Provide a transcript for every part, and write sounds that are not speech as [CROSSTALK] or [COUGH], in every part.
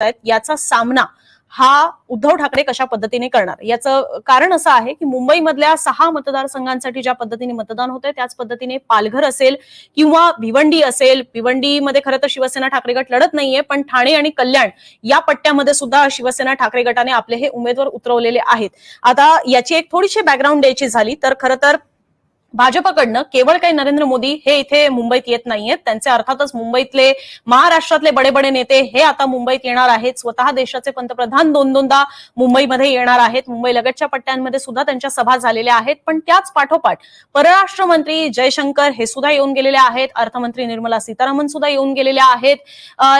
आहेत याचा सामना हा उद्धव ठाकरे कशा पद्धतीने करणार? याचं कारण असं आहे की मुंबईमधल्या सहा मतदारसंघांसाठी ज्या पद्धतीने मतदान होतंय त्याच पद्धतीने पालघर असेल किंवा भिवंडी असेल भिवंडीमध्ये खरं तर शिवसेना ठाकरे गट लढत नाहीये पण ठाणे आणि कल्याण या पट्ट्यामध्ये सुद्धा शिवसेना ठाकरे गटाने आपले हे उमेदवार उतरवलेले आहेत. आता याची एक थोडीशी बॅकग्राऊंड द्यायची झाली तर खरं तर भाजपकडनं केवळ काही नरेंद्र मोदी हे इथे मुंबईत येत नाहीयेत. त्यांचे अर्थातच मुंबईतले महाराष्ट्रातले बडे बडे नेते हे आता मुंबईत येणार आहेत. स्वतः देशाचे पंतप्रधान दोन दोनदा मुंबईमध्ये येणार आहेत. मुंबई लगतच्या पट्ट्यांमध्ये सुद्धा त्यांच्या सभा झालेल्या आहेत. पण त्याच पाठोपाठ परराष्ट्र मंत्री जयशंकर हे सुद्धा येऊन गेलेले आहेत. अर्थमंत्री निर्मला सीतारामन सुद्धा येऊन गेलेल्या आहेत.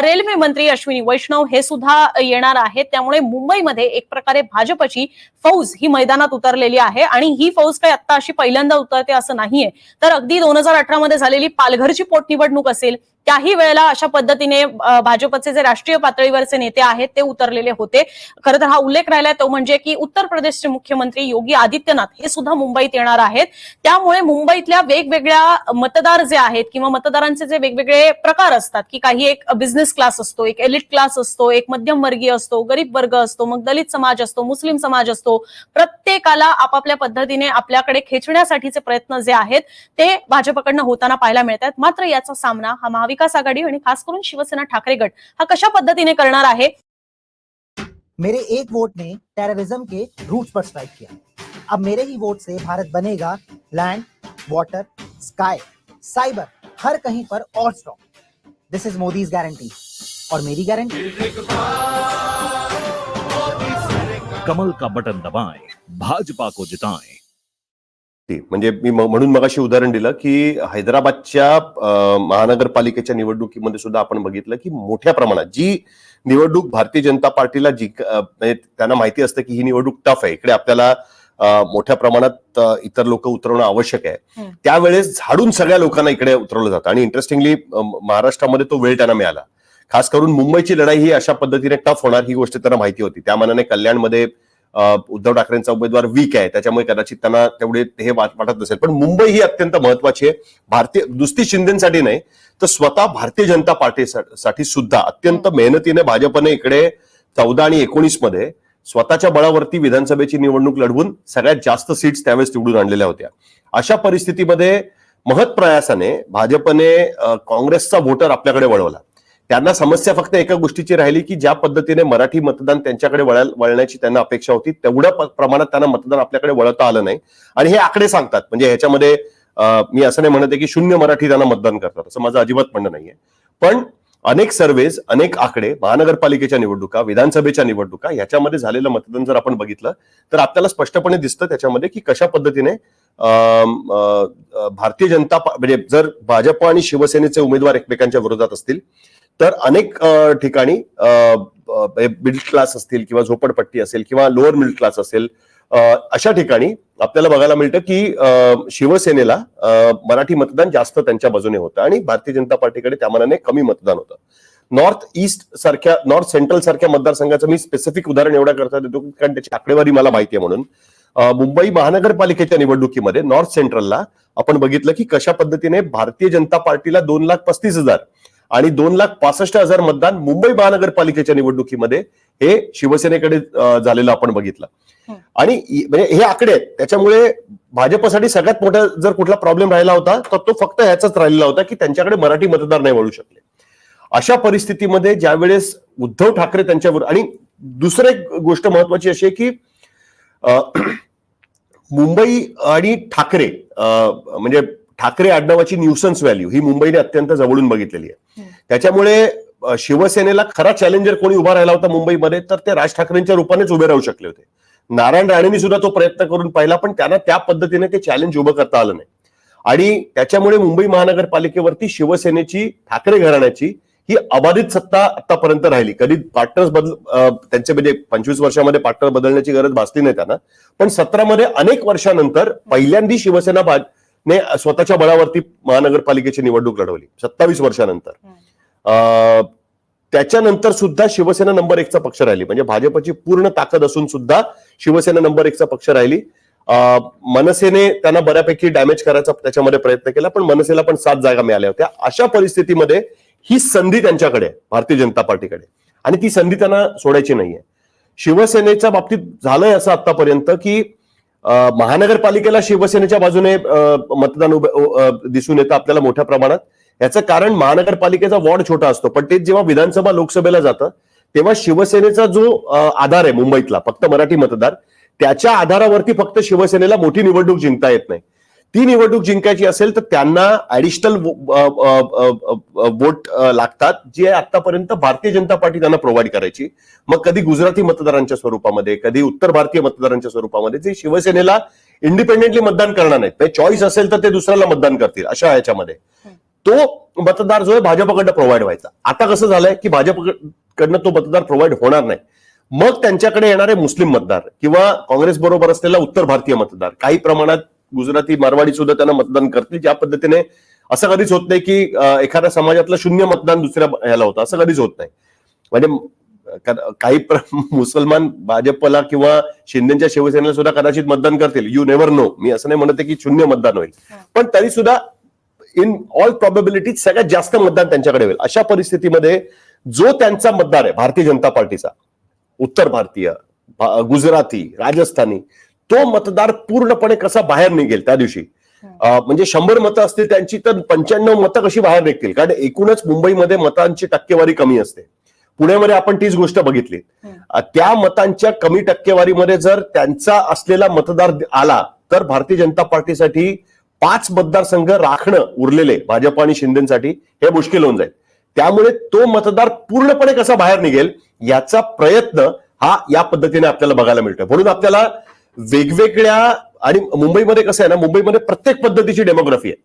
रेल्वे मंत्री अश्विनी वैष्णव हे सुद्धा येणार आहेत. त्यामुळे मुंबईमध्ये एक प्रकारे भाजपची फौज ही मैदानात उतरलेली आहे. आणि ही फौज काही आता अशी पहिल्यांदा उतरते असं नाहीये. तर अगदी दोन हजार अठरा मध्ये झालेली पालघरची पोटनिवडणूक असेल त्याही वेळेला अशा पद्धतीने भाजपचे जे राष्ट्रीय पातळीवरचे नेते आहेत ते उतरलेले होते. खरं तर हा उल्लेख राहिलाय तो म्हणजे की उत्तर प्रदेशचे मुख्यमंत्री योगी आदित्यनाथ हे सुद्धा मुंबईत येणार आहेत. त्यामुळे मुंबईतल्या वेगवेगळ्या मतदार जे आहेत किंवा मतदारांचे जे वेगवेगळे प्रकार असतात की काही एक बिझनेस क्लास असतो एक एलिट क्लास असतो एक मध्यम वर्गीय असतो गरीब वर्ग असतो मग दलित समाज असतो मुस्लिम समाज असतो प्रत्येकाला आपापल्या पद्धतीने आपल्याकडे खेचण्यासाठीचे प्रयत्न जे आहेत ते भाजपकडनं होताना पाहायला मिळतात मात्र याचा सामना हा महाविकास आघाडी आणि खास करून शिवसेना ठाकरे गट हा कशा पद्धतीने करणार आहे? मेरे एक वोट ने टेररिज्म के रूट्स पर स्ट्राइक किया। अब मेरे ही वोट से भारत बनेगा लैंड वाटर स्काई साइबर हर कहीं पर और strong this is Modi guarantee और मेरी गारंटी कमल का बटन दबाएँ भाजपा को जिताएँ। ती. म्हणजे मी म्हणून मगाशी उदाहरण दिलं की हैदराबादच्या महानगरपालिकेच्या निवडणुकीमध्ये सुद्धा आपण बघितलं की मोठ्या प्रमाणात जी निवडणूक भारतीय जनता पार्टीला जी म्हणजे त्यांना माहिती असतं की ही निवडणूक टफ आहे. इकडे आपल्याला मोठ्या प्रमाणात इतर लोक उतरवणं आवश्यक आहे. त्यावेळेस झाडून सगळ्या लोकांना इकडे उतरवलं जातं. आणि इंटरेस्टिंगली महाराष्ट्रामध्ये तो वेळ त्यांना मिळाला. खास करून मुंबईची लढाई ही अशा पद्धतीने टफ होणार ही गोष्ट त्यांना माहिती होती. त्या मानाने कल्याणमध्ये उद्धव ठाकरेंचा उमेदवार वीक आहे. त्याच्यामुळे कदाचित त्यांना तेवढे हे वाट- वाटत नसेल. पण मुंबई ही अत्यंत महत्वाची आहे. भारतीय दुसती शिंदेसाठी नाही तर स्वतः भारतीय जनता पार्टीसाठी सुद्धा अत्यंत मेहनतीने भाजपने इकडे चौदा आणि एकोणीसमध्ये स्वतःच्या बळावरती विधानसभेची निवडणूक लढवून सगळ्यात जास्त सीट्स त्यावेळेस निवडून आणलेल्या होत्या. अशा परिस्थितीमध्ये महत् प्रयासाने भाजपने काँग्रेसचा व्होटर आपल्याकडे वळवला. त्यांना समस्या फक्त एका गोष्टीची राहिली की ज्या पद्धतीने मराठी मतदान त्यांच्याकडे वळण्याची त्यांना अपेक्षा होती तेवढ्या प्रमाणात त्यांना मतदान आपल्याकडे वळवता आलं नाही. आणि हे आकडे सांगतात. म्हणजे ह्याच्यामध्ये मी असं नाही म्हणत आहे की शून्य मराठी त्यांना मतदान करतात. असं माझं अजिबात म्हणणं नाहीये. पण अनेक सर्वेज अनेक आकडे महानगरपालिकेच्या निवडणुका विधानसभेच्या निवडणुका ह्याच्यामध्ये झालेलं मतदान जर आपण बघितलं तर आपल्याला स्पष्टपणे दिसतं त्याच्यामध्ये की कशा पद्धतीने भारतीय जनता म्हणजे जर भाजप आणि शिवसेनेचे उमेदवार एकमेकांच्या विरोधात असतील तर अनेक ठिकाणी मिडल क्लास असतील किंवा झोपडपट्टी असेल किंवा लोअर मिडल क्लास असेल अशा ठिकाणी आपल्याला बघायला मिळतं की शिवसेनेला मराठी मतदान जास्त त्यांच्या बाजूने होतं आणि भारतीय जनता पार्टीकडे त्या मनाने कमी मतदान होतं. नॉर्थ ईस्ट सारख्या नॉर्थ सेंट्रल सारख्या मतदारसंघाचं मी स्पेसिफिक उदाहरण एवढा करता देतो कारण त्याची आकडेवारी मला माहिती आहे म्हणून. मुंबई महानगरपालिकेच्या निवडणुकीमध्ये नॉर्थ सेंट्रलला आपण बघितलं की कशा पद्धतीने भारतीय जनता पार्टीला दोन लाख पस्तीस हजार आणि दोन लाख पासष्ट हजार मतदान मुंबई महानगरपालिकेच्या निवडणुकीमध्ये हे शिवसेनेकडे झालेलं आपण बघितलं. आणि म्हणजे हे आकडे आहेत. त्याच्यामुळे भाजपसाठी सगळ्यात मोठा जर कुठला प्रॉब्लेम राहिला होता तर तो फक्त ह्याचाच राहिलेला होता की त्यांच्याकडे मराठी मतदार नाही वळू शकले. अशा परिस्थितीमध्ये ज्यावेळेस उद्धव ठाकरे त्यांच्यावर आणि दुसरं एक गोष्ट महत्वाची अशी आहे की [CLEARS THROAT] मुंबई आणि ठाकरे म्हणजे ठाकरे आडनावाची न्यूसन्स व्हॅल्यू ही मुंबईने अत्यंत जवळून बघितलेली आहे. त्याच्यामुळे शिवसेनेला खरा चॅलेंजर कोणी उभा राहिला होता मुंबईमध्ये तर ते राज ठाकरेंच्या रूपानेच उभे राहू शकले होते. नारायण राणेंनी सुद्धा तो प्रयत्न करून पाहिला पण त्यांना त्या पद्धतीने ते चॅलेंज उभं करता आलं नाही. आणि त्याच्यामुळे मुंबई महानगरपालिकेवरती शिवसेनेची ठाकरे घराण्याची ही अबाधित सत्ता आतापर्यंत राहिली. कधी पार्टनर्स बदल त्यांचे म्हणजे पंचवीस वर्षामध्ये पार्टनर बदलण्याची गरज भासली नाही त्यांना. पण सतरामध्ये अनेक वर्षानंतर पहिल्यांदा शिवसेना ने स्वतःच्या बळावरती महानगरपालिकेची निवडणूक लढवली सत्तावीस वर्षानंतर. अं, त्याच्यानंतर सुद्धा शिवसेना नंबर एकचा पक्ष राहिली. म्हणजे भाजपची पूर्ण ताकद असून सुद्धा शिवसेना नंबर एकचा पक्ष राहिली. अं, मनसेने त्यांना बऱ्यापैकी डॅमेज करायचा त्याच्यामध्ये प्रयत्न केला पण मनसेला पण सात जागा मिळाल्या होत्या. अशा परिस्थितीमध्ये ही संधी त्यांच्याकडे भारतीय जनता पार्टीकडे. आणि ती संधी त्यांना सोडायची नाहीये. शिवसेनेच्या बाबतीत झालंय असं आतापर्यंत की महानगरपालिकेला शिवसेनेच्या बाजूने मतदान उभं- दिसून येतं आपल्याला मोठ्या प्रमाणात. याचं कारण महानगरपालिकेचा वॉर्ड छोटा असतो पण ते जेव्हा विधानसभा लोकसभेला जातं तेव्हा शिवसेनेचा जो आधार आहे मुंबईतला फक्त मराठी मतदार त्याच्या आधारावरती फक्त शिवसेनेला मोठी निवडणूक जिंकता येत नाही. ती निवडणूक जिंकायची असेल तर त्यांना ऍडिशनल वोट लागतात जे आतापर्यंत भारतीय जनता पार्टी त्यांना प्रोव्हाइड करायची. मग कधी गुजराती मतदारांच्या स्वरूपामध्ये कधी उत्तर भारतीय मतदारांच्या स्वरूपामध्ये जे शिवसेनेला इंडिपेंडेंटली मतदान करणार नाहीत. चॉईस असेल तर ते दुसऱ्याला मतदान करतील अशा ह्याच्यामध्ये तो मतदार जो आहे भाजपकडनं प्रोव्हाइड व्हायचा. आता कसं झालंय की भाजपकडनं तो मतदार प्रोव्हाइड होणार नाही. मग त्यांच्याकडे येणारे मुस्लिम मतदार किंवा काँग्रेस बरोबर असलेला उत्तर भारतीय मतदार काही प्रमाणात गुजराती मारवाडी सुद्धा त्यांना मतदान करतील. ज्या पद्धतीने असं कधीच होत नाही की एखाद्या समाजातलं शून्य मतदान दुसऱ्या ह्याला होतं. असं कधीच होत नाही. म्हणजे काही [LAUGHS] मुसलमान भाजपला किंवा शिंदेच्या शिवसेनेला सुद्धा कदाचित मतदान करतील. यू नेव्हर नो मी असं नाही म्हणत की शून्य मतदान होईल. पण तरी सुद्धा इन ऑल प्रॉबेबिलिटी सगळ्यात जास्त मतदान त्यांच्याकडे होईल. अशा परिस्थितीमध्ये जो त्यांचा मतदार आहे भारतीय जनता पार्टीचा उत्तर भारतीय गुजराती राजस्थानी तो मतदार पूर्णपणे कसा बाहेर निघेल त्या दिवशी? म्हणजे शंभर मतं असतील त्यांची तर पंच्याण्णव मतं कशी बाहेर निघतील? कारण एकूणच मुंबईमध्ये मतांची टक्केवारी कमी असते. पुण्यामध्ये आपण तीच गोष्ट बघितली. त्या मतांच्या कमी टक्केवारीमध्ये जर त्यांचा असलेला मतदार आला तर भारतीय जनता पार्टीसाठी पाच मतदारसंघ राखणं उरलेले भाजप आणि शिंदेसाठी हे मुश्किल होऊन जाईल. त्यामुळे तो मतदार पूर्णपणे कसा बाहेर निघेल याचा प्रयत्न हा या पद्धतीने आपल्याला बघायला मिळतोय. म्हणून आपल्याला वेगवेगळ्या आणि मुंबईमध्ये कसं आहे ना मुंबईमध्ये प्रत्येक पद्धतीची डेमोग्राफी आहे.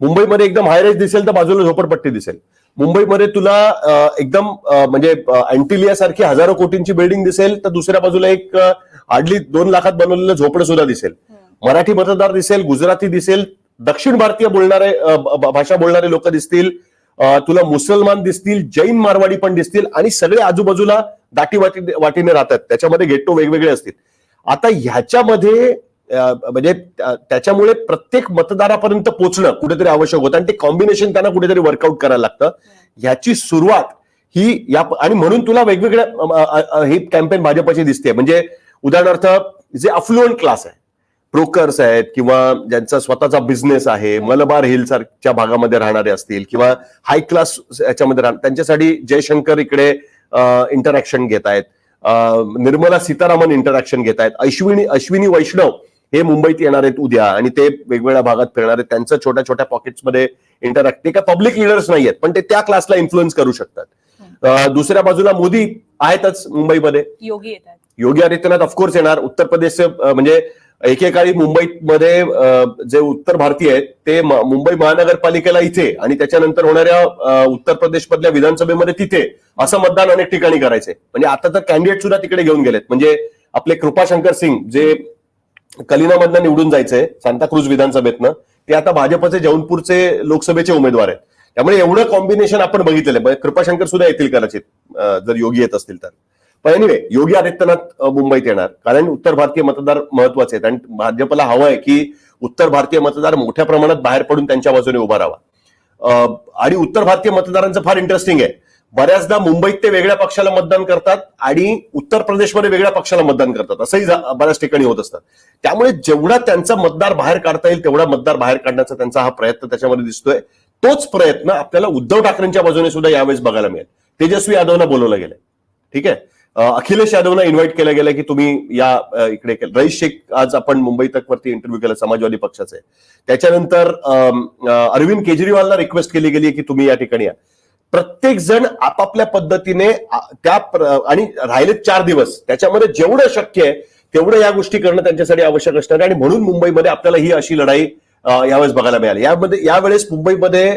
मुंबईमध्ये एकदम हायरेज दिसेल तर बाजूला झोपडपट्टी दिसेल. मुंबईमध्ये तुला एकदम म्हणजे अँटिलिया सारखी हजारो कोटींची बिल्डिंग दिसेल तर दुसऱ्या बाजूला एक आडली दोन लाखात बनवलेलं झोपड सुद्धा दिसेल. मराठी मतदार दिसेल गुजराती दिसेल दक्षिण भारतीय बोलणारे भाषा बोलणारे लोक दिसतील तुला मुसलमान दिसतील जैन मारवाडी पण दिसतील आणि सगळे आजूबाजूला दाटी वाटी वाटीने राहतात. त्याच्यामध्ये गेटो वेगवेगळे असतील. आता ह्याच्यामध्ये म्हणजे त्या- त्याच्यामुळे प्रत्येक मतदारापर्यंत पोहोचणं कुठेतरी आवश्यक होतं आणि ते कॉम्बिनेशन त्यांना कुठेतरी वर्कआउट करायला लागतं. ह्याची सुरुवात ही या आणि म्हणून तुला वेगवेगळ्या ही कॅम्पेन भाजपची दिसते म्हणजे उदाहरणार्थ जे अफ्लुएंट क्लास आहे ब्रोकर्स आहेत किंवा ज्यांचा स्वतःचा बिझनेस आहे मलबार हिल सारख्या भागामध्ये राहणारे असतील किंवा हाय क्लास याच्यामध्ये राहणार त्यांच्यासाठी जयशंकर इकडे इंटरॅक्शन घेत आहेत. निर्मला सीतारामन इंटरॅक्शन घेत आहेत अश्विनी अश्विनी वैष्णव हे मुंबईत येणार आहेत उद्या आणि ते वेगवेगळ्या भागात फिरणार आहेत. त्यांचं छोट्या छोट्या पॉकेट्समध्ये इंटरॅक्ट ते काय पब्लिक लिडर्स नाही आहेत पण ते त्या क्लासला इन्फ्लुएन्स करू शकतात. दुसऱ्या बाजूला मोदी आहेतच मुंबईमध्ये. योगी योगी आदित्यनाथ ऑफकोर्स येणार. उत्तर प्रदेशचे म्हणजे एकेकाळी मुंबईमध्ये जे उत्तर भारतीय आहेत ते मुंबई महानगरपालिकेला इथे आणि त्याच्यानंतर होणाऱ्या उत्तर प्रदेश मधल्या विधानसभेमध्ये तिथे असं मतदान अनेक ठिकाणी करायचे. म्हणजे आता तर कॅन्डिडेट सुद्धा तिकडे घेऊन गेलेत. म्हणजे आपले कृपाशंकर सिंग जे कलिनामधनं निवडून जायचंय सांताक्रूज विधानसभेतनं ते आता भाजपचे जौनपूरचे लोकसभेचे उमेदवार आहेत. त्यामुळे एवढं कॉम्बिनेशन आपण बघितलेलं आहे. कृपाशंकर सुद्धा येतील कदाचित जर योगी येत असतील तर. पण एनिवे योगी आदित्यनाथ मुंबईत येणार. कारण उत्तर भारतीय मतदार महत्त्वाचे आहेत. आणि भाजपला हवं आहे की उत्तर भारतीय मतदार मोठ्या प्रमाणात बाहेर पडून त्यांच्या बाजूने उभा राहावा. Uh, आणि उत्तर भारतीय मतदारांचं फार इंटरेस्टिंग आहे. बऱ्याचदा मुंबईत ते वेगळ्या पक्षाला मतदान करतात आणि उत्तर प्रदेशमध्ये वेगळ्या पक्षाला मतदान करतात. असंही बऱ्याच ठिकाणी होत असतं. त्यामुळे जेवढा त्यांचा मतदार बाहेर काढता येईल तेवढा मतदार बाहेर काढण्याचा त्यांचा हा प्रयत्न त्याच्यामध्ये दिसतोय. तोच प्रयत्न आपल्याला उद्धव ठाकरेंच्या बाजूने सुद्धा यावेळेस बघायला मिळेल. तेजस्वी यादवना बोलवलं गेलंय. ठीक आहे? अखिलेश यादवना इन्व्हाइट केलं गेलं की तुम्ही या इकडे रईस शेख आज आपण मुंबई तक वरती इंटरव्ह्यू केला समाजवादी पक्षाचे. त्याच्यानंतर अं, अरविंद केजरीवालला रिक्वेस्ट केली गेली की तुम्ही या ठिकाणी या. प्रत्येक जण आपापल्या पद्धतीने त्या आणि राहिले चार दिवस. त्याच्यामध्ये जेवढं शक्य आहे तेवढं या गोष्टी करणं त्यांच्यासाठी आवश्यक असणार आहे. आणि म्हणून मुंबईमध्ये आपल्याला ही अशी लढाई यावेळेस बघायला मिळाली. यामध्ये यावेळेस मुंबईमध्ये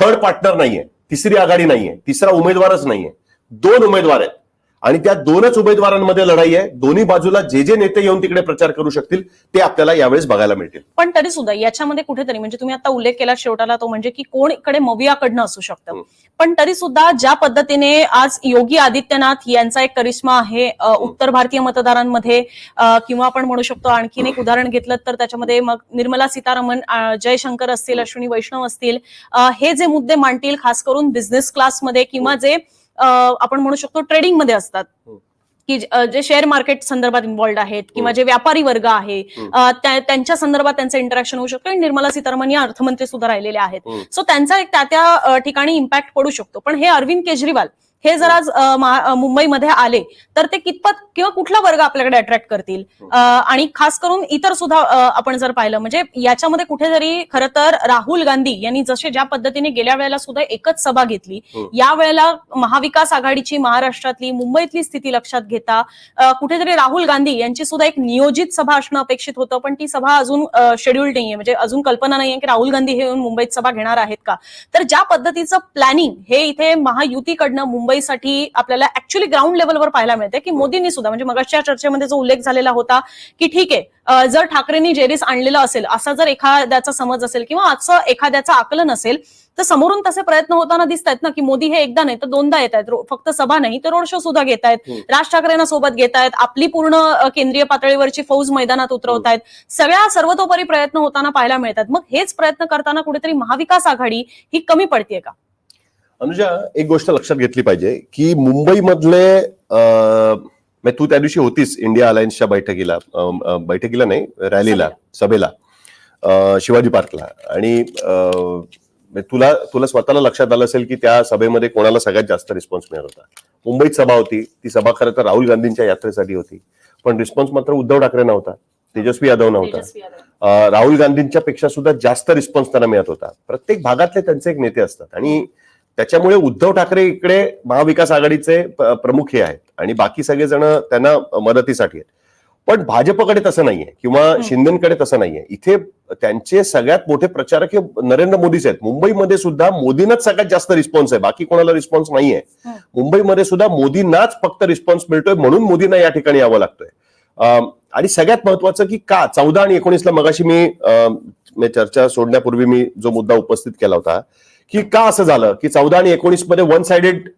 थर्ड पार्टनर नाहीये. तिसरी आघाडी नाहीये. तिसरा उमेदवारच नाहीये. दोन उमेदवार आहेत. आणि त्या दोनच उमेदवारांमध्ये लढाई आहे. दोन्ही बाजूला जे जे नेते येऊन तिकडे प्रचार करू शकतील ते आपल्याला यावेळेस बघायला मिळतील. पण तरी सुद्धा याच्यामध्ये कुठेतरी म्हणजे तुम्ही आता उल्लेख केला शेवटाला तो म्हणजे की कोण इकडे मवियाकडनं असू शकतं. पण तरी सुद्धा ज्या पद्धतीने आज योगी आदित्यनाथ यांचा एक करिश्मा आहे उत्तर भारतीय मतदारांमध्ये किंवा आपण म्हणू शकतो आणखीन एक उदाहरण घेतलं तर त्याच्यामध्ये मग निर्मला सीतारामन जयशंकर असतील अश्विनी वैष्णव असतील हे जे मुद्दे मांडतील खास करून बिझनेस क्लासमध्ये किंवा जे आपण म्हणू शकतो ट्रेडिंगमध्ये असतात हं. की ज- शेअर मार्केट संदर्भात इन्व्हॉल्ड आहेत किंवा हं. जे व्यापारी वर्ग आहे हं. त्यांच्या संदर्भात त्यांचं इंटरॅक्शन होऊ शकतं आणि निर्मला सीतारामन या अर्थमंत्री सुद्धा राहिलेले आहेत. सो त्यांचा एक त्या त्या ठिकाणी इम्पॅक्ट पडू शकतो पण हे अरविंद केजरीवाल हे जर आज मुंबईमध्ये आले तर ते कितपत किंवा कुठला वर्ग आपल्याकडे अट्रॅक्ट करतील? अं, आणि खास करून इतर सुद्धा आपण जर पाहिलं म्हणजे याच्यामध्ये कुठेतरी खरं तर राहुल गांधी यांनी जसे ज्या पद्धतीने गेल्या वेळेला सुद्धा एकच सभा घेतली हं. या वेळेला महाविकास आघाडीची महाराष्ट्रातली मुंबईतली स्थिती लक्षात घेता कुठेतरी राहुल गांधी यांची सुद्धा एक नियोजित सभा असणं अपेक्षित होतं पण ती सभा अजून शेड्यूल नाहीये. म्हणजे अजून कल्पना नाहीये की राहुल गांधी हे येऊन मुंबईत सभा घेणार आहेत का. तर ज्या पद्धतीचं प्लॅनिंग हे इथे महायुतीकडनं मुंबईसाठी आपल्याला ऍक्च्युली ग्राउंड लेवलवर पाहायला मिळते की मोदींनी सुद्धा म्हणजे मगाच्या चर्चेमध्ये जो उल्लेख झालेला होता की ठीक आहे जर ठाकरेंनी जेरीस आणलेलं असेल असा जर एखाद्याचा समज असेल किंवा असं एखाद्याचं आकलन असेल तर समोरून तसे प्रयत्न होताना दिसत आहेत ना की मोदी हे एकदा नाही तर दोनदा येत आहेत फक्त सभा नाही तर रोड शो सुद्धा घेत आहेत हम्म. राज ठाकरेंना सोबत घेत आहेत आपली पूर्ण केंद्रीय पातळीवरची फौज मैदानात उतरवत आहेत सगळ्या सर्वतोपरी प्रयत्न होताना पाहायला मिळतात मग हेच प्रयत्न करताना कुठेतरी महाविकास आघाडी ही कमी पडतीये का अनुजा एक गोष्ट लक्षात घेतली पाहिजे की मुंबईमधले अं, म्हणजे तू त्या दिवशी होतीस इंडिया अलायन्सच्या बैठकीला बैठकीला नाही रॅलीला सभेला. शिवाजी पार्कला. आणि म्हणजे तुला तुला स्वतःला लक्षात आलं असेल की त्या सभेमध्ये कोणाला सगळ्यात जास्त रिस्पॉन्स मिळत होता? मुंबईत सभा होती ती सभा खरं तर राहुल गांधींच्या यात्रेसाठी होती. पण रिस्पॉन्स मात्र उद्धव ठाकरे नव्हता तेजस्वी यादव नव्हता. राहुल गांधींच्या पेक्षा सुद्धा जास्त रिस्पॉन्स त्यांना मिळत होता. प्रत्येक भागातले त्यांचे एक नेते असतात. आणि त्याच्यामुळे उद्धव ठाकरे इकडे महाविकास आघाडीचे प्रमुख हे आहेत. आणि बाकी सगळेजण त्यांना मदतीसाठी आहेत. पण भाजपकडे तसं नाहीये किंवा शिंदेकडे तसं नाहीये. इथे त्यांचे सगळ्यात मोठे प्रचारक हे नरेंद्र मोदीच आहेत. मुंबईमध्ये सुद्धा मोदींनाच सगळ्यात जास्त रिस्पॉन्स आहे. बाकी कोणाला रिस्पॉन्स नाहीये. मुंबईमध्ये सुद्धा मोदींनाच फक्त रिस्पॉन्स मिळतोय म्हणून मोदींना या ठिकाणी यावं लागतोय. आणि सगळ्यात महत्वाचं की का चौदा आणि एकोणीसला मगाशी मी चर्चा सोडण्यापूर्वी मी जो मुद्दा उपस्थित केला होता की का असं झालं? की चौदा आणि एकोणीसमध्ये वन साइडेड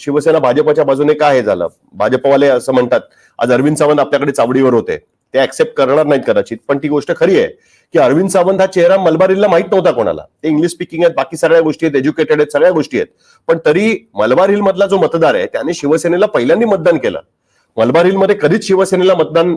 शिवसेना भाजपच्या बाजूने का हे झालं? भाजपवाले असं म्हणतात आज अरविंद सावंत आपल्याकडे चावडीवर होते. ते ऍक्सेप्ट करणार नाहीत कदाचित. पण ती गोष्ट खरी आहे की अरविंद सावंत हा चेहरा मलबारीला माहीत नव्हता कोणाला. ते इंग्लिश स्पीकिंग आहेत बाकी सगळ्या गोष्टी आहेत एज्युकेटेड आहेत सगळ्या गोष्टी आहेत. पण तरी मलबार हिल मधला जो मतदार आहे त्याने शिवसेनेला पहिल्यांदा मतदान केलं. मलबार हिलमध्ये कधीच शिवसेनेला मतदान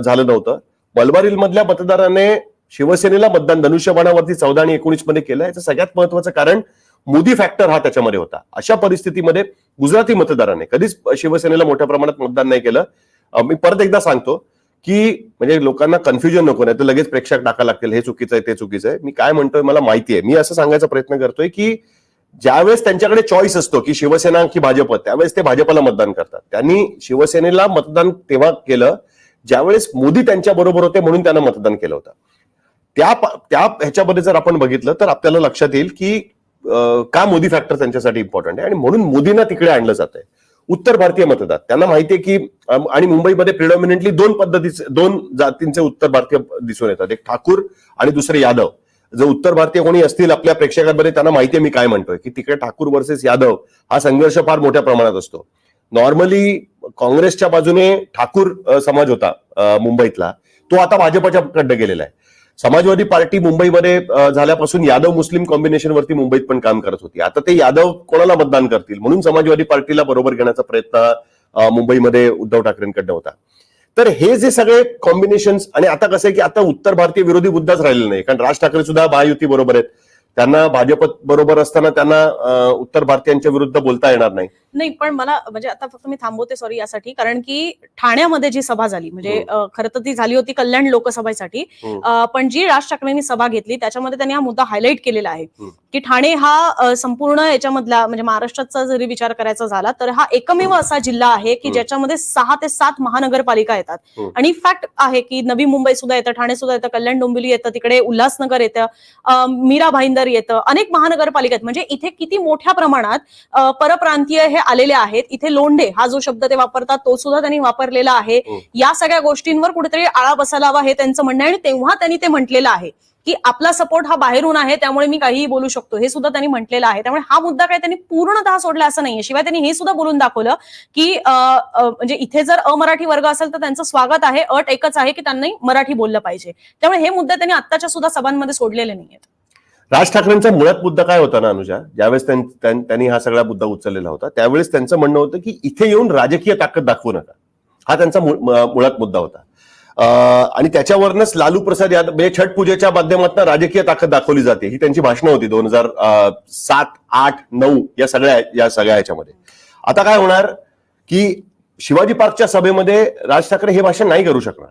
झालं नव्हतं. मलबार हिल मधल्या मतदाराने शिवसेनेला मतदान धनुष्यबाणावरती चौदा आणि एकोणीसमध्ये केलं याचं सगळ्यात महत्वाचं कारण मोदी फॅक्टर हा त्याच्यामध्ये होता. अशा परिस्थितीमध्ये गुजराती मतदाराने कधीच शिवसेनेला मोठ्या प्रमाणात मतदान नाही केलं. मी परत एकदा सांगतो की म्हणजे लोकांना कन्फ्युजन नको नाही तर लगेच प्रेक्षक टाका लागतील हे चुकीचं आहे ते चुकीचं आहे. मी काय म्हणतोय मला माहिती आहे. मी असं सांगायचा प्रयत्न करतोय की ज्यावेळेस त्यांच्याकडे चॉईस असतो की शिवसेना की भाजप त्यावेळेस ते भाजपला मतदान करतात. त्यांनी शिवसेनेला मतदान तेव्हा केलं ज्यावेळेस मोदी त्यांच्या बरोबर होते म्हणून त्यांना मतदान केलं होतं. त्या त्या ह्याच्यामध्ये जर आपण बघितलं तर आपल्याला लक्षात येईल की का मोदी फॅक्टर त्यांच्यासाठी इम्पॉर्टंट आहे? आणि म्हणून मोदींना तिकडे आणलं जात आहे उत्तर भारतीय मतदार. त्यांना माहितीये की आणि मुंबईमध्ये प्रिडॉमिनेंटली दोन पद्धतीचे दोन जातींचे उत्तर भारतीय दिसून येतात. एक ठाकूर आणि दुसरे यादव. जर उत्तर भारतीय कोणी असतील आपल्या प्रेक्षकांमध्ये त्यांना माहितीये मी काय म्हणतोय की तिकडे ठाकूर वर्सेस यादव हा संघर्ष फार मोठ्या प्रमाणात असतो. नॉर्मली काँग्रेसच्या बाजूने ठाकूर समाज होता मुंबईतला. तो आता भाजपाच्या कडे गेलेला आहे. समाजवादी पार्टी मुंबईमध्ये झाल्यापासून यादव मुस्लिम कॉम्बिनेशन वरती मुंबईत पण काम करत होती. आता ते यादव कोणाला मतदान करतील? म्हणून समाजवादी पार्टीला बरोबर घेण्याचा प्रयत्न मुंबईमध्ये उद्धव ठाकरेंकडनं होता. तर हे जे सगळे कॉम्बिनेशन आणि आता कसं आहे की आता उत्तर भारतीय विरोधी मुद्दाच राहिलेला नाही कारण राज ठाकरे सुद्धा महायुती बरोबर आहेत. त्यांना भाजप बरोबर असताना त्यांना उत्तर भारतीयांच्या विरुद्ध बोलता येणार नाही. नाही पण मला म्हणजे आता फक्त मी थांबवते सॉरी यासाठी. कारण की ठाण्यामध्ये जी सभा झाली म्हणजे खरं तर ती झाली होती कल्याण लोकसभेसाठी. पण जी राज ठाकरेंनी सभा घेतली त्याच्यामध्ये त्यांनी हा मुद्दा हायलाईट केलेला आहे. की ठाणे हा संपूर्ण याच्यामधला म्हणजे महाराष्ट्राचा जरी विचार करायचा झाला तर हा एकमेव असा जिल्हा आहे की. ज्याच्यामध्ये सहा ते सात महानगरपालिका येतात. आणि फॅक्ट आहे की नवी मुंबई सुद्धा येतं ठाणे सुद्धा येतं कल्याण डोंबिवली येतं तिकडे उल्हासनगर येतं. मीरा भाईंदर येतं अनेक महानगरपालिका आहेत म्हणजे इथे किती मोठ्या प्रमाणात परप्रांतीय हे आलेले आहेत इथे लोंढे हा जो शब्द ते वापरतात तो सुद्धा त्यांनी वापरलेला आहे. हम्म. या सगळ्या गोष्टींवर कुठेतरी आळा बसायला हवा हे त्यांचं म्हणणं आहे आणि तेव्हा त्यांनी ते म्हटलेलं आहे की आपला सपोर्ट हा बाहेरून आहे त्यामुळे मी काहीही बोलू शकतो हे सुद्धा त्यांनी म्हटलेलं आहे. त्यामुळे हा मुद्दा काय त्यांनी पूर्णतः सोडला असं नाहीये. शिवाय त्यांनी हे सुद्धा बोलून दाखवलं की म्हणजे इथे जर अमराठी वर्ग असेल तर त्यांचं स्वागत आहे अट एकच आहे की त्यांनी मराठी बोललं पाहिजे. त्यामुळे हे मुद्दे त्यांनी आत्ताच्या सुद्धा सभांमध्ये सोडलेले नाहीयेत. राज ठाकरेंचा मुळात मुद्दा काय होता ना अनुजा? ज्यावेळेस त्यांनी हा सगळा मुद्दा उचललेला होता त्यावेळेस त्यांचं म्हणणं होतं की इथे येऊन राजकीय ताकद दाखवू नका. हा त्यांचा मुळात मुद्दा होता. अं, आणि त्याच्यावरनच लालू प्रसाद यादव म्हणजे छठ पूजेच्या माध्यमातून राजकीय ताकद दाखवली जाते ही त्यांची भाषणं होती दोन हजार सात आठ नऊ या सगळ्या या सगळ्या याच्यामध्ये आता काय होणार की शिवाजी पार्कच्या सभेमध्ये राज ठाकरे हे भाषण नाही करू शकणार.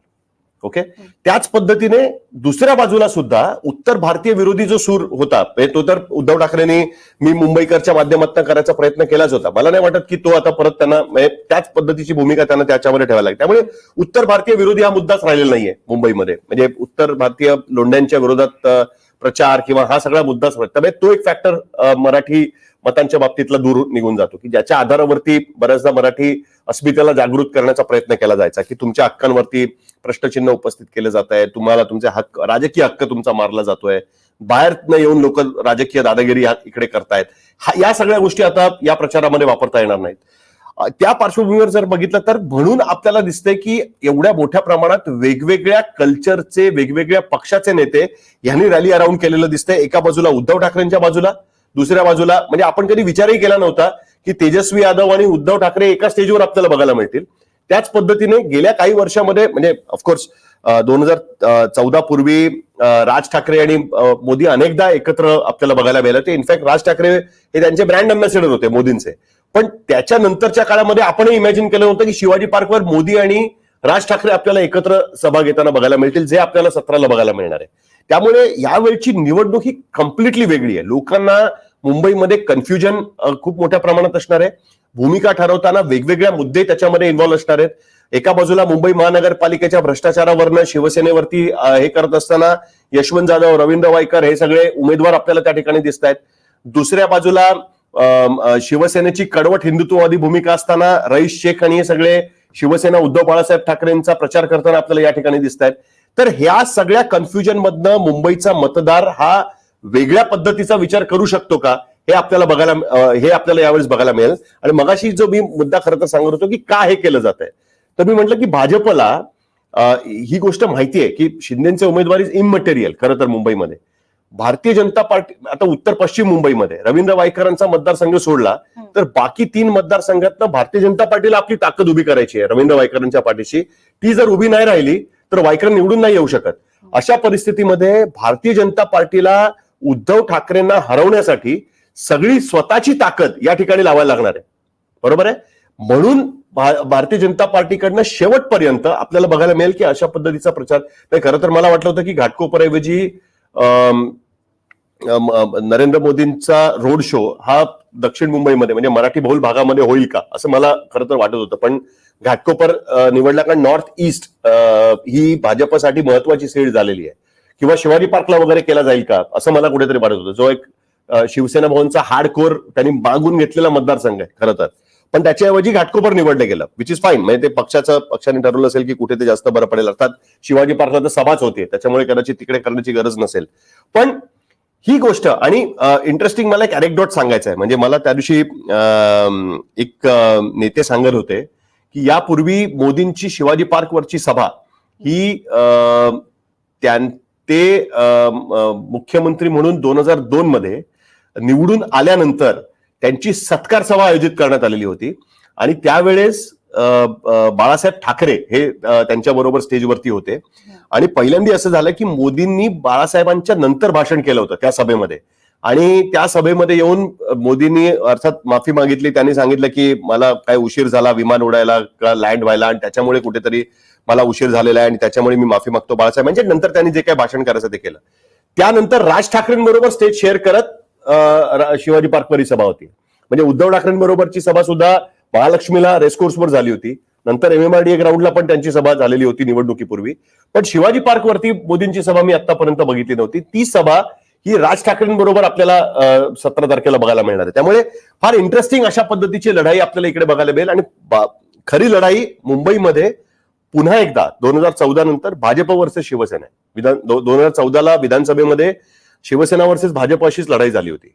ओके? त्याच पद्धतीने दुसऱ्या बाजूला सुद्धा उत्तर भारतीय विरोधी जो सूर होता तो तर उद्धव ठाकरेंनी मी मुंबईकरच्या माध्यमातून करायचा प्रयत्न केलाच होता. मला नाही वाटत की तो आता परत त्यांना म्हणजे त्याच पद्धतीची भूमिका त्यांना त्याच्यामध्ये ठेवायला लागेल. त्यामुळे उत्तर भारतीय विरोधी हा मुद्दाच राहिलेला नाहीये मुंबईमध्ये. म्हणजे उत्तर भारतीय लोंढ्यांच्या विरोधात प्रचार किंवा हा सगळा मुद्दा त्यामुळे तो एक फॅक्टर मराठी मतांच्या बाबतीतला दूर निघून जातो की ज्याच्या आधारावरती बऱ्याचदा मराठी अस्मितेला जागृत करण्याचा प्रयत्न केला जायचा की तुमच्या हक्कांवरती प्रश्नचिन्ह उपस्थित केले जात आहे तुम्हाला तुमचे हक्क राजकीय हक्क तुमचा मारला जातोय बाहेर न येऊन लोक राजकीय दादागिरी इकडे करतायत. हा- या सगळ्या गोष्टी आता या प्रचारामध्ये वापरता येणार नाहीत. त्या पार्श्वभूमीवर जर बघितलं तर म्हणून आपल्याला दिसतंय की एवढ्या मोठ्या प्रमाणात वेगवेगळ्या कल्चरचे वेगवेगळ्या पक्षाचे नेते यांनी रॅली अराऊंड केलेलं दिसतंय. एका बाजूला उद्धव ठाकरेंच्या बाजूला दुसऱ्या बाजूला म्हणजे आपण कधी विचारही केला नव्हता की तेजस्वी यादव आणि उद्धव ठाकरे एका स्टेजवर आपल्याला बघायला मिळतील. त्याच पद्धतीने गेल्या काही वर्षामध्ये म्हणजे ऑफकोर्स दोन हजार चौदा पूर्वी राज ठाकरे आणि मोदी अनेकदा एकत्र आपल्याला बघायला मिळालं ते इनफॅक्ट राज ठाकरे हे त्यांचे ब्रँड अम्बॅसेडर होते मोदींचे. पण त्याच्यानंतरच्या काळामध्ये आपण इमॅजिन केलं होतं की शिवाजी पार्कवर मोदी आणि राज ठाकरे आपल्याला एकत्र सभा घेताना बघायला मिळतील जे आपल्याला सत्राला बघायला मिळणार आहे. त्यामुळे यावेळची निवडणूक ही कम्प्लिटली वेगळी आहे. लोकांना मुंबईमध्ये कन्फ्युजन खूप मोठ्या प्रमाणात असणार आहे. भूमिका ठरवताना वेगवेगळ्या मुद्दे त्याच्यामध्ये इन्व्हॉल्व्ह असणार आहेत. एका बाजूला मुंबई महानगरपालिकेच्या भ्रष्टाचारावरनं शिवसेनेवरती हे करत असताना यशवंत जाधव रवींद्र वायकर हे सगळे उमेदवार आपल्याला त्या ठिकाणी दिसत आहेत दुसऱ्या बाजूला शिवसेनेची कडवट हिंदुत्ववादी भूमिका असताना रईस शेख आणि हे सगळे शिवसेना उद्धव बाळासाहेब ठाकरेंचा प्रचार करताना आपल्याला या ठिकाणी दिसत आहेत तर ह्या सगळ्या कन्फ्युजन मधनं मुंबईचा मतदार हा वेगळ्या पद्धतीचा विचार करू शकतो का? हे आपल्याला बघायला हे आपल्याला यावेळेस बघायला मिळेल. आणि मगाशी जो मी मुद्दा खरं तर सांगत होतो की का हे केलं जात आहे तर मी म्हटलं की भाजपला ही गोष्ट माहिती आहे की शिंदेचे उमेदवारी इज इमटेरियल खरं तर मुंबईमध्ये. भारतीय जनता पार्टी आता उत्तर पश्चिम मुंबईमध्ये रवींद्र वायकरांचा मतदारसंघ सोडला तर बाकी तीन मतदारसंघातनं भारतीय जनता पार्टीला आपली ताकद उभी करायची आहे रवींद्र वायकरांच्या पाठीशी. ती जर उभी नाही राहिली तर वायकर निवडून नाही येऊ शकत. अशा परिस्थितीमध्ये भारतीय जनता पार्टीला उद्धव ठाकरेंना हरवण्यासाठी सगळी स्वतःची ताकद या ठिकाणी लावायला लागणार आहे. बरोबर आहे? म्हणून भारतीय जनता पार्टीकडनं शेवटपर्यंत आपल्याला बघायला मिळेल की अशा पद्धतीचा प्रचार नाही. खरं तर मला वाटलं होतं की घाटकोपरऐवजी नरेंद्र मोदींचा रोड शो हा दक्षिण मुंबईमध्ये म्हणजे मराठी बहुल भागामध्ये होईल का? असं मला खरं तर वाटत होतं. पण घाटकोपर निवडला कारण नॉर्थ ईस्ट ही भाजपसाठी महत्वाची सीट झालेली आहे. किंवा शिवाजी पार्कला वगैरे केला जाईल का? असं मला कुठेतरी वाटत होतं. जो एक शिवसेना भवनचा हार्डकोर त्यांनी मागून घेतलेला मतदारसंघ आहे खरं तर. पण त्याच्याऐवजी घाटकोपर निवडलं गेलं विच इज फाईन म्हणजे ते पक्षाचं पक्षाने ठरवलं असेल की कुठे ते जास्त बरं पडेल. अर्थात शिवाजी पार्कला तर सभाच होते. त्याच्यामुळे कदाचित तिकडे करण्याची गरज नसेल. पण ही गोष्ट आणि इंटरेस्टिंग मला एक अरेकडॉट सांगायचं आहे. म्हणजे मला त्या दिवशी एक नेते सांगत होते की यापूर्वी मोदींची शिवाजी पार्कवरची सभा ही त्यां- ते मुख्यमंत्री म्हणून दोन हजार दोन मध्ये निवडून आल्यानंतर त्यांची सत्कार सभा आयोजित करण्यात आलेली होती. आणि त्यावेळेस बाळासाहेब ठाकरे हे त्यांच्या बरोबर स्टेजवरती होते. आणि पहिल्यांदा असं झालं की मोदींनी बाळासाहेबांच्या नंतर भाषण केलं होतं त्या सभेमध्ये. आणि त्या सभेमध्ये येऊन मोदींनी अर्थात माफी मागितली. त्यांनी सांगितलं की मला काय उशीर झाला विमान उडायला लँड व्हायला आणि त्याच्यामुळे कुठेतरी मला उशीर झालेला आहे आणि त्याच्यामुळे मी माफी मागतो बाळासाहेब. म्हणजे नंतर त्यांनी जे काही भाषण करायचं ते केलं. त्यानंतर राज ठाकरेंबरोबर स्टेज शेअर करत शिवाजी पार्कवरी सभा होती. म्हणजे उद्धव ठाकरेंबरोबरची सभा सुद्धा महालक्ष्मीला रेसकोर्सवर झाली होती. नंतर एमएमआरडीए ग्राउंडला पण त्यांची सभा झालेली होती निवडणुकीपूर्वी. पण शिवाजी पार्कवरती मोदींची सभा मी आतापर्यंत बघितली नव्हती. ती सभा ही राज ठाकरेंबरोबर आपल्याला सतरा तारखेला बघायला मिळणार आहे. त्यामुळे फार इंटरेस्टिंग अशा पद्धतीची लढाई आपल्याला इकडे बघायला मिळेल. आणि खरी लढाई मुंबईमध्ये पुन्हा एकदा दोन हजार चौदा नंतर भाजप वर्सेस शिवसेना विधान दोन हजार चौदाला विधानसभेमध्ये शिवसेना वर्सेस भाजप अशीच लढाई झाली होती.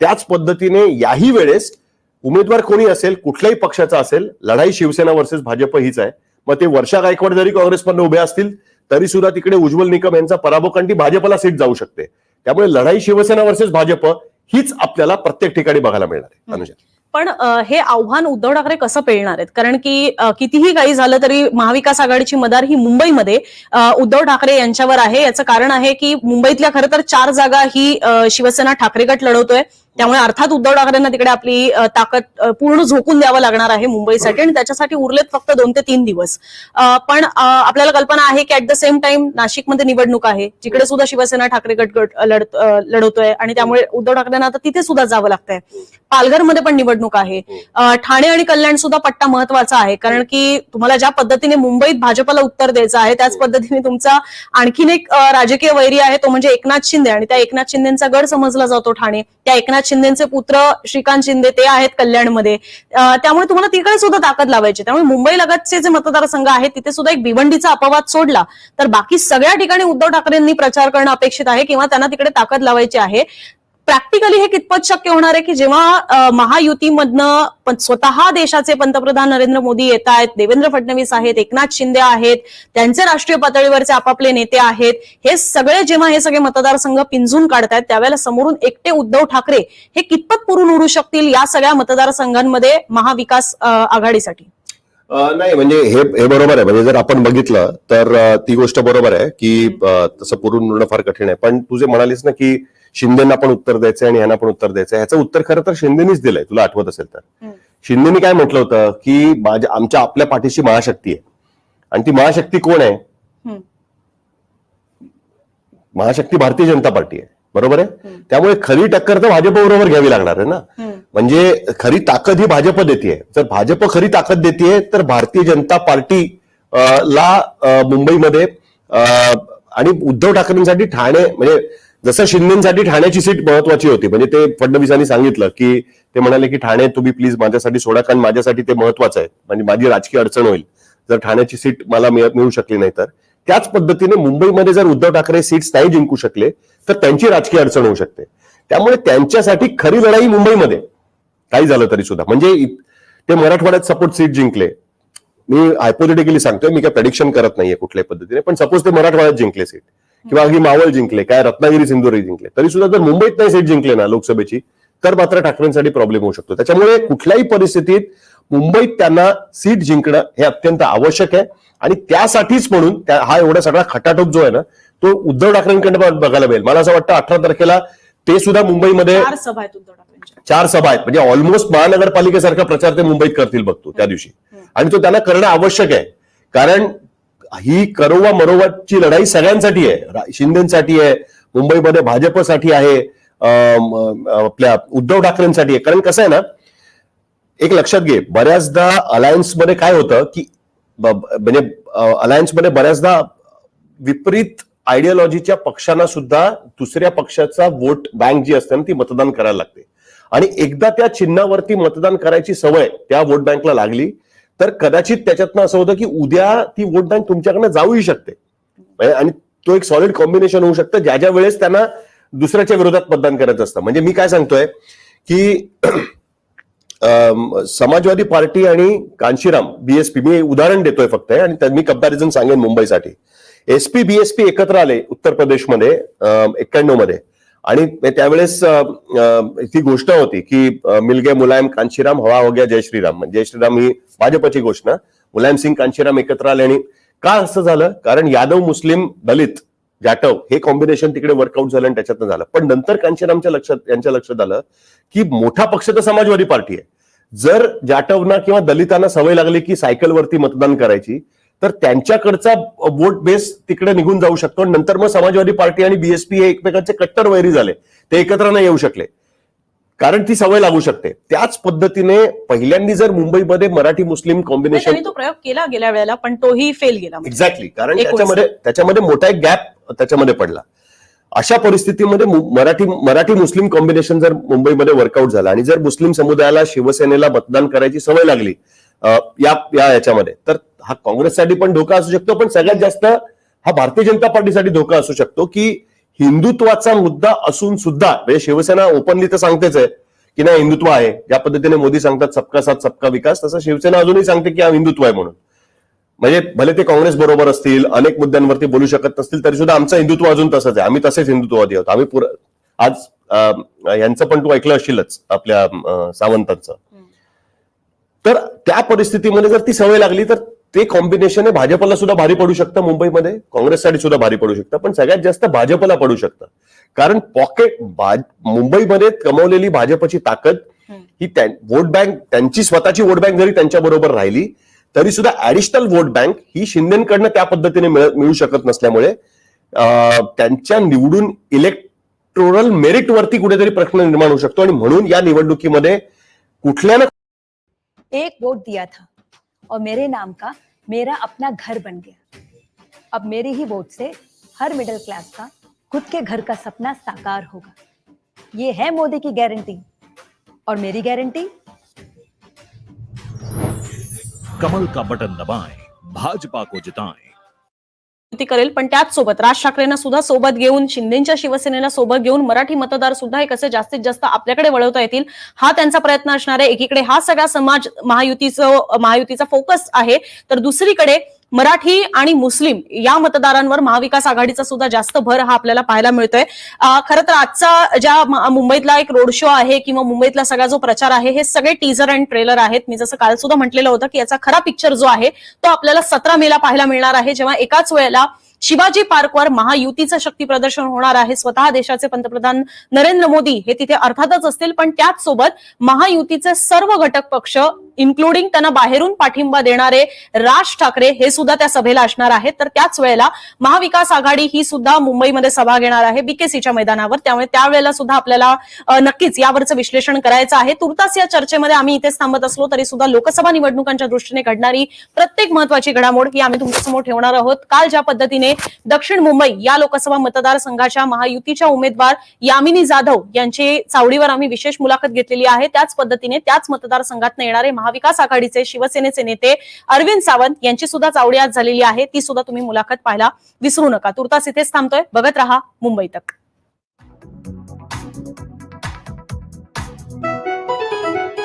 त्याच पद्धतीने याही वेळेस उमेदवार कोणी असेल कुठल्याही पक्षाचा असेल लढाई शिवसेना वर्सेस भाजप हीच आहे. मग ते वर्षा गायकवाड जरी काँग्रेसमधून उभे असतील तरी सुद्धा तिकडे उज्ज्वल निकम यांचा पराभव कारण ती भाजपला सीट जाऊ शकते. त्यामुळे लढाई शिवसेना वर्सेस भाजप हीच आपल्याला प्रत्येक ठिकाणी बघायला मिळणार आहे. अनुजा. पण हे आव्हान उद्धव ठाकरे कसं पेलणार आहेत? कारण की कितीही काही झालं तरी महाविकास आघाडीची मदार ही मुंबईमध्ये उद्धव ठाकरे यांच्यावर आहे. याचं कारण आहे की मुंबईतल्या खरं तर चार जागा ही शिवसेना ठाकरे गट लढवतोय. त्यामुळे अर्थात उद्धव ठाकरेंना तिकडे आपली ताकद पूर्ण झोकून द्यावं लागणार आहे मुंबईसाठी आणि त्याच्यासाठी उरलेत फक्त दोन ते तीन दिवस. पण आपल्याला कल्पना आहे की ऍट द सेम टाइम नाशिकमध्ये निवडणूक आहे जिकडे सुद्धा शिवसेना ठाकरे गट लढत- लढवतोय आणि त्यामुळे उद्धव ठाकरेंना आता तिथे सुद्धा जावं लागतंय. पालघरमध्ये पण निवडणूक आहे. ठाणे आणि कल्याण सुद्धा पट्टा महत्त्वाचा आहे कारण की तुम्हाला ज्या पद्धतीने मुंबईत भाजपला उत्तर द्यायचं आहे त्याच पद्धतीने तुमचा आणखीन एक राजकीय वैरी आहे तो म्हणजे एकनाथ शिंदे आणि त्या एकनाथ शिंदेचा गड समजला जातो ठाणे. त्या एकनाथ शिंदेचे पुत्र श्रीकांत शिंदे ते आहेत कल्याणमध्ये. त्यामुळे तुम्हाला तिकडे सुद्धा ताकद लावायची. त्यामुळे मुंबई लगतचे जे मतदारसंघ आहेत तिथे सुद्धा एक भिवंडीचा अपवाद सोडला. तर बाकी सगळ्या ठिकाणी उद्धव ठाकरेंनी प्रचार करणं अपेक्षित आहे किंवा त्यांना तिकडे ताकद लावायची आहे. प्रॅक्टिकली हे कितपत शक्य होणार आहे की जेव्हा महायुतीमधनं स्वतः देशाचे पंतप्रधान नरेंद्र मोदी येत आहेत देवेंद्र फडणवीस आहेत एकनाथ शिंदे आहेत त्यांचे राष्ट्रीय पातळीवरचे आपापले नेते आहेत हे सगळे जेव्हा हे सगळे मतदारसंघ पिंजून काढतायत त्यावेळेला समोरून एकटे उद्धव ठाकरे हे कितपत पुरून उडू शकतील या सगळ्या मतदारसंघांमध्ये महाविकास आघाडीसाठी? नाही म्हणजे हे हे बरोबर आहे. म्हणजे जर आपण बघितलं तर ती गोष्ट बरोबर आहे की तसं पुरून उडणं फार कठीण आहे. पण तू जे म्हणालीस ना की शिंदेना पण उत्तर द्यायचंय आणि यांना पण उत्तर द्यायचंय. ह्याचं उत्तर खरं तर शिंदेनीच दिलंय. तुला आठवत असेल तर. शिंदेनी काय म्हटलं होतं की माझ्या आमच्या आपल्या पाठीशी महाशक्ती आहे. आणि ती महाशक्ती कोण आहे. महाशक्ती भारतीय जनता पार्टी आहे. बरोबर आहे. त्यामुळे खरी टक्कर तर भाजप बरोबर घ्यावी लागणार आहे ना. म्हणजे खरी ताकद ही भाजप देते जर भाजप खरी ताकद देते तर भारतीय जनता पार्टी ला मुंबईमध्ये आणि उद्धव ठाकरेंसाठी ठाणे म्हणजे जसं शिंदेसाठी ठाण्याची सीट महत्वाची होती म्हणजे ते फडणवीसांनी सांगितलं की ते म्हणाले की ठाणे तुम्ही प्लीज माझ्यासाठी सोडा कारण माझ्यासाठी ते महत्वाचं आहे. म्हणजे माझी राजकीय अडचण होईल. जर ठाण्याची सीट मला मिळत मिळू शकली नाही तर. त्याच पद्धतीने मुंबईमध्ये जर उद्धव ठाकरे सीट्स नाही जिंकू शकले तर त्यांची राजकीय अडचण होऊ शकते. त्यामुळे त्यांच्यासाठी खरी लढाई मुंबईमध्ये. काही झालं तरी सुद्धा. म्हणजे ते मराठवाड्यात सपोर्ट सीट जिंकले. मी हायपोथेटिकली सांगतोय मी काय प्रडिक्शन करत नाहीये कुठल्याही पद्धतीने पण सपोज ते मराठवाड्यात जिंकले सीट किंवा अगदी मावळ जिंकले काय रत्नागिरी सिंधुदुर्ग जिंकले तरी सुद्धा जर मुंबईत नाही सीट जिंकले ना लोकसभेची तर मात्र ठाकरेंसाठी प्रॉब्लेम होऊ शकतो. त्याच्यामुळे कुठल्याही परिस्थितीत मुंबईत त्यांना सीट जिंकणं हे अत्यंत आवश्यक आहे. आणि त्यासाठीच म्हणून त्या- हा एवढा सगळा खटाटोप जो आहे ना तो उद्धव ठाकरेंकडे बघ- बघायला मिळेल. मला असं वाटतं अठरा तारखेला ते सुद्धा मुंबईमध्ये चार सभा आहेत उद्धव ठाकरेंच्या. चार सभा आहेत. म्हणजे ऑलमोस्ट महानगरपालिकेसारखा प्रचार ते मुंबईत करतील बघतो त्या दिवशी. आणि तो त्यांना करणं आवश्यक आहे. कारण ही करोवा मरोवाची लढाई सगळ्यांसाठी आहे. शिंदेसाठी आहे मुंबईमध्ये भाजपसाठी आहे आपल्या उद्धव ठाकरेंसाठी आहे. कारण कसं आहे ना एक लक्षात घे बऱ्याचदा अलायन्समध्ये काय होतं की म्हणजे अलायन्समध्ये बऱ्याचदा विपरीत आयडियोलॉजीच्या पक्षांना सुद्धा दुसऱ्या पक्षाचा वोट बँक जी असते ना ती मतदान करायला लागते. आणि एकदा त्या चिन्हावरती मतदान करायची सवय त्या वोट बँकला लागली तर कदाचित त्याच्यातनं असं होतं की उद्या ती वोट बँक तुमच्याकडनं जाऊही शकते. म्हणजे, आणि तो एक सॉलिड कॉम्बिनेशन होऊ शकतं ज्या ज्या वेळेस त्यांना दुसऱ्याच्या विरोधात मतदान करत असतं. म्हणजे मी काय सांगतोय की [CLEARS THROAT] समाजवादी पार्टी आणि कांशीराम बीएसपी मी उदाहरण देतोय फक्त आणि मी कंपॅरिझन सांगेन मुंबईसाठी. एसपी बीएसपी एकत्र आले उत्तर प्रदेशमध्ये एक्क्याण्णवमध्ये आणि त्यावेळेस ती गोष्ट होती की मिलगे मुलायम कांशीराम हवा हो गया जय श्रीराम. म्हणजे जय श्रीराम ही भाजपची घोषणा मुलायम सिंग कांशीराम एकत्र आले आणि का असं झालं? कारण यादव मुस्लिम दलित जाटव हे कॉम्बिनेशन तिकडे वर्कआउट झालं आणि त्याच्यातनं झालं. पण नंतर कांशीरामच्या लक्षात यांच्या लक्षात आलं की मोठा पक्ष तर समाजवादी पार्टी आहे. जर जाटवना किंवा दलितांना सवय लागली की सायकलवरती मतदान करायची तर त्यांच्याकडचा वोट बेस तिकडे निघून जाऊ शकतो. आणि नंतर मग समाजवादी पार्टी आणि बीएसपी हे एकमेकांचे कट्टर वैरी झाले. ते एकत्र नाही येऊ शकले. कारण ती सवय लागू शकते. त्याच पद्धतीने पहिल्यांदा जर मुंबईमध्ये मराठी मुस्लिम कॉम्बिनेशन तो प्रयोग केला गेल्या वेळेला पण तोही फेल गेला म्हणजे. एक्झॅक्टली कारण एक त्याच्यामध्ये त्याच्यामध्ये मोठा एक गॅप त्याच्यामध्ये पडला. अशा परिस्थितीमध्ये मराठी मराठी मुस्लिम कॉम्बिनेशन जर मुंबईमध्ये वर्कआउट झालं आणि जर मुस्लिम समुदायाला शिवसेनेला मतदान करायची सवय लागली या याच्यामध्ये तर हा काँग्रेससाठी पण धोका असू शकतो पण सगळ्यात जास्त हा भारतीय जनता पार्टीसाठी धोका असू शकतो की हिंदुत्वाचा मुद्दा असून सुद्धा म्हणजे शिवसेना ओपनली तर सांगतेच आहे की नाही हिंदुत्व आहे. ज्या पद्धतीने मोदी सांगतात सबका साथ सबका विकास तसं शिवसेना अजूनही सांगते की हा हिंदुत्व आहे म्हणून. म्हणजे भले ते काँग्रेस बरोबर असतील अनेक मुद्द्यांवरती बोलू शकत नसतील तरी सुद्धा आमचं हिंदुत्व अजून तसंच आहे. आम्ही तसेच हिंदुत्ववादी आहोत. आम्ही पुर आज यांचं पण तू ऐकलं असशीलच आपल्या सावंतांचं. तर त्या परिस्थितीमध्ये जर ती सवय लागली तर ते कॉम्बिनेशन हे भाजपला सुद्धा भारी पडू शकतं मुंबईमध्ये. काँग्रेससाठी सुद्धा भारी पडू शकतं. पण सगळ्यात जास्त भाजपला पडू शकतं. कारण पॉकेट मुंबईमध्ये कमवलेली भाजपची ताकद. ही वोट बँक त्यांची स्वतःची वोट बँक जरी त्यांच्या बरोबर राहिली तरी सुद्धा ऍडिशनल वोट बँक ही शिंदेकडनं त्या पद्धतीने मिळ- शकत नसल्यामुळे त्यांच्या निवडून इलेक्ट्रोरल मेरिट वरती कुठेतरी प्रश्न निर्माण होऊ शकतो. आणि म्हणून या निवडणुकीमध्ये कुठल्या ना एक वोट दिया था. और मेरे नाम का मेरा अपना घर बन गया। अब मेरी ही वोट से हर मिडिल क्लास का खुद के घर का सपना साकार होगा। ये है मोदी की गारंटी और मेरी गारंटी कमल का बटन दबाएँ, भाजपा को जिताएँ। युती करेल. पण त्याच सोबत राज ठाकरेंना सुद्धा सोबत घेऊन शिंदेच्या शिवसेनेला सोबत घेऊन मराठी मतदार सुद्धा हे कसे जास्तीत जास्त आपल्याकडे वळवता येतील हा त्यांचा प्रयत्न असणार आहे. एकीकडे हा सगळा समाज महायुतीचं महायुतीचा फोकस आहे. तर दुसरीकडे मराठी आणि मुस्लिम या मतदारांवर महाविकास आघाडीचा सुद्धा जास्त भर हा आपल्याला पाहायला मिळतोय. खरं तर आजचा ज्या मुंबईतला एक रोड शो आहे किंवा मुंबईतला सगळा जो प्रचार आहे हे सगळे टीजर अँड ट्रेलर आहेत. मी जसं काल सुद्धा म्हटलेलं होतं की याचा खरा पिक्चर जो आहे तो आपल्याला सतरा मेला पाहायला मिळणार आहे. जेव्हा एकाच वेळेला शिवाजी पार्कवर महायुतीचं शक्ती प्रदर्शन होणार आहे. स्वतः देशाचे पंतप्रधान नरेंद्र मोदी हे तिथे अर्थातच असतील. पण त्याच सोबत महायुतीचे सर्व घटक पक्ष इन्क्लुडिंग त्यांना बाहेरून पाठिंबा देणारे राज ठाकरे हे सुद्धा त्या सभेला असणार आहेत. तर त्याच वेळेला महाविकास आघाडी ही सुद्धा मुंबईमध्ये सभा घेणार आहे. बीकेसीच्या मैदानावर. त्यामुळे त्यावेळेला सुद्धा आपल्याला नक्कीच यावरचं विश्लेषण करायचं आहे. तुर्तास या चर्चेमध्ये आम्ही इथेच थांबत असलो तरी सुद्धा लोकसभा निवडणुकांच्या दृष्टीने घडणारी प्रत्येक महत्वाची घडामोड ही आम्ही तुमच्यासमोर ठेवणार आहोत. काल ज्या पद्धतीने दक्षिण मुंबई या लोकसभा मतदारसंघाच्या महायुतीच्या उमेदवार यामिनी जाधव यांची चावडीवर आम्ही विशेष मुलाखत घेतलेली आहे. त्याच पद्धतीने त्याच मतदारसंघात येणारे महाविकास आघाडीचे शिवसेनेचे नेते अरविंद सावंत यांची सुद्धा चावडी आज झालेली आहे. ती सुद्धा तुम्ही मुलाखत पाहायला विसरू नका. तुर्तास इथेच थांबतोय. बघत रहा मुंबई तक.